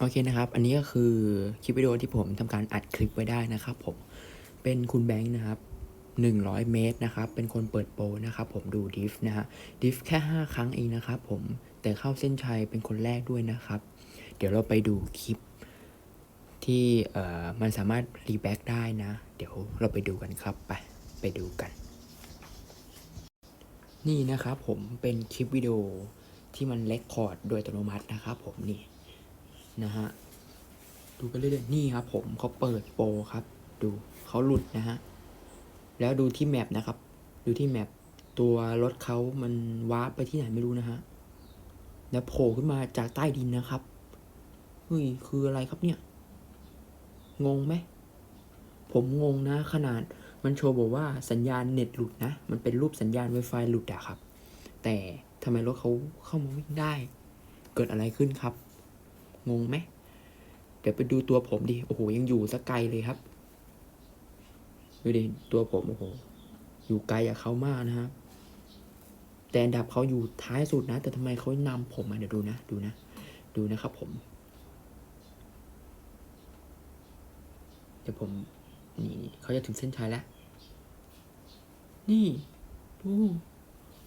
โอเคนะครับ อันนี้ก็คือคลิปวิดีโอที่ผมทำการอัดคลิปไว้ได้นะครับ ผม เป็นคุณแบงค์นะครับ 100 เมตรนะครับ เป็นคนเปิดโปนะครับ ผมดูดิฟนะฮะ ดิฟแค่ 5 ครั้งเองนะครับผม แต่เข้าเส้นชัยเป็นคนแรกด้วยนะครับ เดี๋ยวเราไปดูคลิปที่เอ่อมันสามารถรีแบ็กได้นะ เดี๋ยวเราไปดูกันครับ ไป ไปดูกัน นี่นะครับผมเป็นคลิปวิดีโอที่มันเลคคอร์ดโดยอัตโนมัตินะครับผมนี่ นะฮะ ดูกันเรื่อยๆนี่ครับ ผมเขาเปิดโปรครับ ดูเขาหลุดนะฮะ แล้วดูที่แมปนะครับ ดูที่แมปตัวรถเขามันวาร์ปไปที่ไหนไม่รู้นะฮะ แล้วโผล่ขึ้นมาจากใต้ดินนะครับ เฮ้ย คืออะไรครับเนี่ย งงไหม ผมงงนะ ขนาดมันโชว์บอกว่าสัญญาณเน็ตหลุดนะ มันเป็นรูปสัญญาณ Wi-Fi หลุดอะครับ แต่ทำไมรถเขาเข้ามาวิ่งได้ เกิดอะไรขึ้นครับ งงไหมเดี๋ยวไปดูตัวผมดิ โอ้โห ยังอยู่สักไกลเลยครับ ดูดิ ตัวผม โอ้โห อยู่ไกลจากเขามากนะครับ แต่อันดับเขาอยู่ท้ายสุดนะ แต่ทำไมเขานำผมมาเดี๋ยวดูนะ ดูนะ ดูนะครับผม เดี๋ยวผมนี่นี่เขาจะถึงเส้นชัยแล้ว นี่ ดู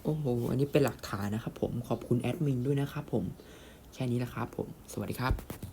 โอ้โห อันนี้เป็นหลักฐานนะครับผม ขอบคุณแอดมินด้วยนะครับผม แค่นี้แหละครับผม สวัสดีครับ